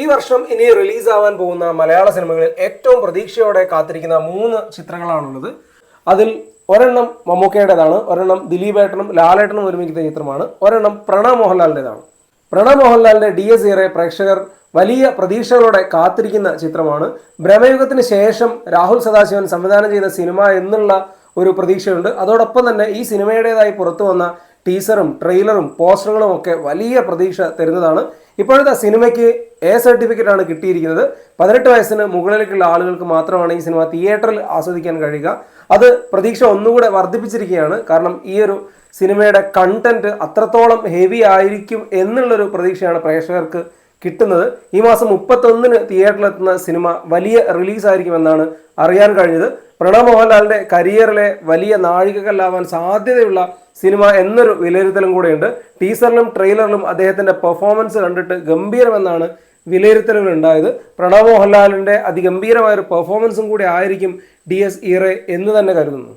ഈ വർഷം ഇനി റിലീസ് ആവാൻ പോകുന്ന മലയാള സിനിമകളിൽ ഏറ്റവും പ്രതീക്ഷയോടെ കാത്തിരിക്കുന്ന മൂന്ന് ചിത്രങ്ങളാണുള്ളത്. അതിൽ ഒരെണ്ണം മമ്മൂക്കയുടേതാണ് ഒരെണ്ണം ദിലീപേട്ടനും ലാലേട്ടനും ഒരുമിക്കുന്ന ചിത്രമാണ് ഒരെണ്ണം പ്രണവ് മോഹൻലാലിന്റെതാണ്. പ്രണവ് മോഹൻലാലിന്റെ ഡി എസ് ഇറെ പ്രേക്ഷകർ വലിയ പ്രതീക്ഷകളോടെ കാത്തിരിക്കുന്ന ചിത്രമാണ്. ബ്രഹ്മയുഗത്തിന് ശേഷം രാഹുൽ സദാശിവൻ സംവിധാനം ചെയ്ത സിനിമ എന്നുള്ള ഒരു പ്രതീക്ഷയുണ്ട്. അതോടൊപ്പം തന്നെ ഈ സിനിമയുടേതായി പുറത്തു വന്ന ടീസറും ട്രെയിലറും പോസ്റ്ററുകളും ഒക്കെ വലിയ പ്രതീക്ഷ തരുന്നതാണ്. ഇപ്പോഴത്തെ സിനിമയ്ക്ക് എ സർട്ടിഫിക്കറ്റ് ആണ് കിട്ടിയിരിക്കുന്നത്. പതിനെട്ട് വയസ്സിന് മുകളിലേക്കുള്ള ആളുകൾക്ക് മാത്രമാണ് ഈ സിനിമ തിയേറ്ററിൽ ആസ്വദിക്കാൻ കഴിയുക. അത് പ്രതീക്ഷ ഒന്നുകൂടെ വർദ്ധിപ്പിച്ചിരിക്കുകയാണ്. കാരണം ഈ ഒരു സിനിമയുടെ കണ്ടന്റ് അത്രത്തോളം ഹെവി ആയിരിക്കും എന്നുള്ളൊരു പ്രതീക്ഷയാണ് പ്രേക്ഷകർക്ക് കിട്ടുന്നത്. ഈ മാസം മുപ്പത്തൊന്നിന് തിയേറ്ററിലെത്തുന്ന സിനിമ വലിയ റിലീസായിരിക്കുമെന്നാണ് അറിയാൻ കഴിഞ്ഞത്. പ്രണവ് മോഹൻലാലിന്റെ കരിയറിലെ വലിയ നാഴികകല്ലാവാൻ സാധ്യതയുള്ള സിനിമ എന്നൊരു വിലയിരുത്തലും കൂടെയുണ്ട്. ടീസറിലും ട്രെയിലറിലും അദ്ദേഹത്തിന്റെ പെർഫോമൻസ് കണ്ടിട്ട് ഗംഭീരമെന്നാണ് വിലയിരുത്തലുകൾ ഉണ്ടായത് പ്രണവ് മോഹൻലാലിന്റെ അതിഗംഭീരമായ ഒരു പെർഫോമൻസും കൂടി ആയിരിക്കും ഡി എസ് ഇറെ എന്ന് തന്നെ കരുതുന്നു.